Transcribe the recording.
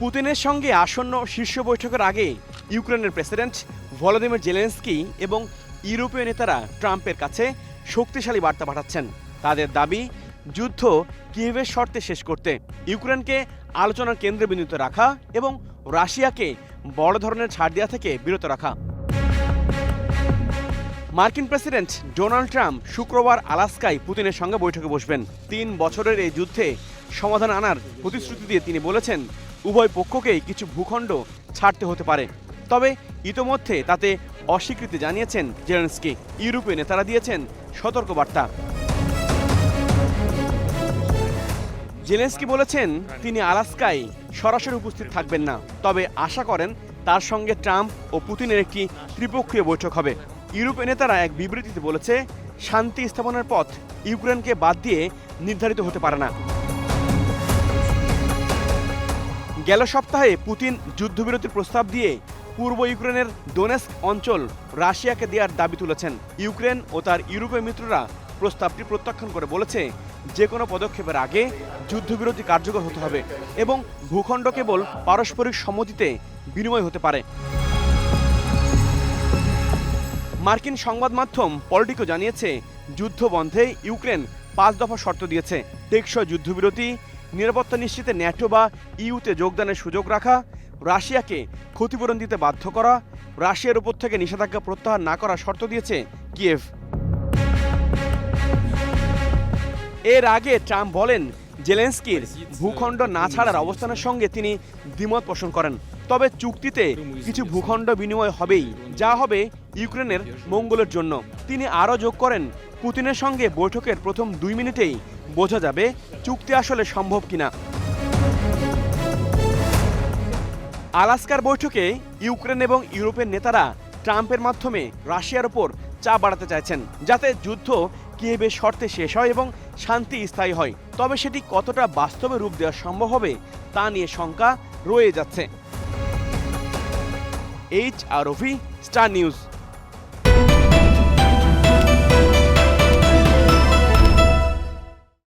পুতিনের সঙ্গে আসন্ন শীর্ষ বৈঠকের আগে ইউক্রেনের প্রেসিডেন্ট ভলোদিমির জেলেন্সকি এবং ইউরোপীয় নেতারা ট্রাম্পের কাছে শক্তিশালী বার্তা পাঠাচ্ছেন। তাদের দাবি, যুদ্ধ কিয়েভের শর্তে শেষ করতে, ইউক্রেনকে আলোচনার কেন্দ্রে কেন্দ্রবিন্দুতে রাখা এবং রাশিয়াকে বড় ধরনের ছাড় দেওয়া থেকে বিরত রাখা। মার্কিন প্রেসিডেন্ট ডোনাল্ড ট্রাম্প শুক্রবার আলাস্কায় পুতিনের সঙ্গে বৈঠকে বসবেন। তিন বছরের এই যুদ্ধে সমাধান আনার প্রতিশ্রুতি দিয়ে তিনি বলেছেন উভয় পক্ষকেই কিছু ভূখণ্ড ছাড়তে হতে পারে। তবে ইতোমধ্যে তাতে অস্বীকৃতি জানিয়েছেন জেলেন্সকি। ইউরোপীয় নেতারা দিয়েছেন সতর্কবার্তা। জেলেন্সকি বলেছেন, তিনি আলাস্কায় সরাসরি উপস্থিত থাকবেন না। তবে আশা করেন, তার সঙ্গে ট্রাম্প ও পুতিনের একটি ত্রিপক্ষীয় বৈঠক হবে। ইউরোপীয় নেতারা এক বিবৃতিতে বলেছে, শান্তি স্থাপনের পথ ইউক্রেনকে বাদ দিয়ে নির্ধারিত হতে পারে না। গেল সপ্তাহে পুতিন যুদ্ধবিরতির প্রস্তাব দিয়ে পূর্ব ইউক্রেনের ডোনেস্ক অঞ্চল রাশিয়াকে দেওয়ার দাবি তুলেছেন। ইউক্রেন ও তার ইউরোপীয় মিত্ররা প্রস্তাবটি প্রত্যাখ্যান করে বলেছে, যে কোনো পদক্ষেপের আগে যুদ্ধবিরতি কার্যকর হতে হবে এবং ভূখণ্ড কেবল পারস্পরিক সম্মতিতে বিনিময় হতে পারে। মার্কিন সংবাদ মাধ্যম পলিটিকো জানিয়েছে যুদ্ধ বন্ধে ইউক্রেন পাঁচ দফা শর্ত দিয়েছে। টেকসই যুদ্ধবিরতি নিরাপত্তা নিশ্চিতে ন্যাটো বা ইউতে যোগদানের সুযোগ রাখা, রাশিয়াকে ক্ষতিপূরণ দিতে বাধ্য করা, রাশিয়ার উপর থেকে নিষেধাজ্ঞা প্রত্যাহার না করার শর্ত দিয়েছে কিয়েভ। এর আগে ট্রাম্প বলেন, জেলেন্সকির ভূখণ্ড না ছাড়ার অবস্থানের সঙ্গে তিনি দ্বিমত পোষণ করেন। তবে চুক্তিতে কিছু ভূখণ্ড বিনিময় হবেই, যা হবে ইউক্রেনের মঙ্গলের জন্য। তিনি আরও যোগ করেন পুতিনের সঙ্গে বৈঠকের প্রথম দুই মিনিটেই বোঝা যাবে চুক্তি আসলে সম্ভব কিনা। আলাস্কার বৈঠকে ইউক্রেন এবং ইউরোপের নেতারা ট্রাম্পের মাধ্যমে রাশিয়ার ওপর চাপ বাড়াতে চাইছেন, যাতে যুদ্ধ কিয়েভের শর্তে শেষ হয় এবং শান্তি স্থায়ী হয়। তবে সেটি কতটা বাস্তবে রূপ দেওয়া সম্ভব হবে তা নিয়ে শঙ্কা রয়ে যাচ্ছে। এইচ আর ওভি স্টার নিউজ।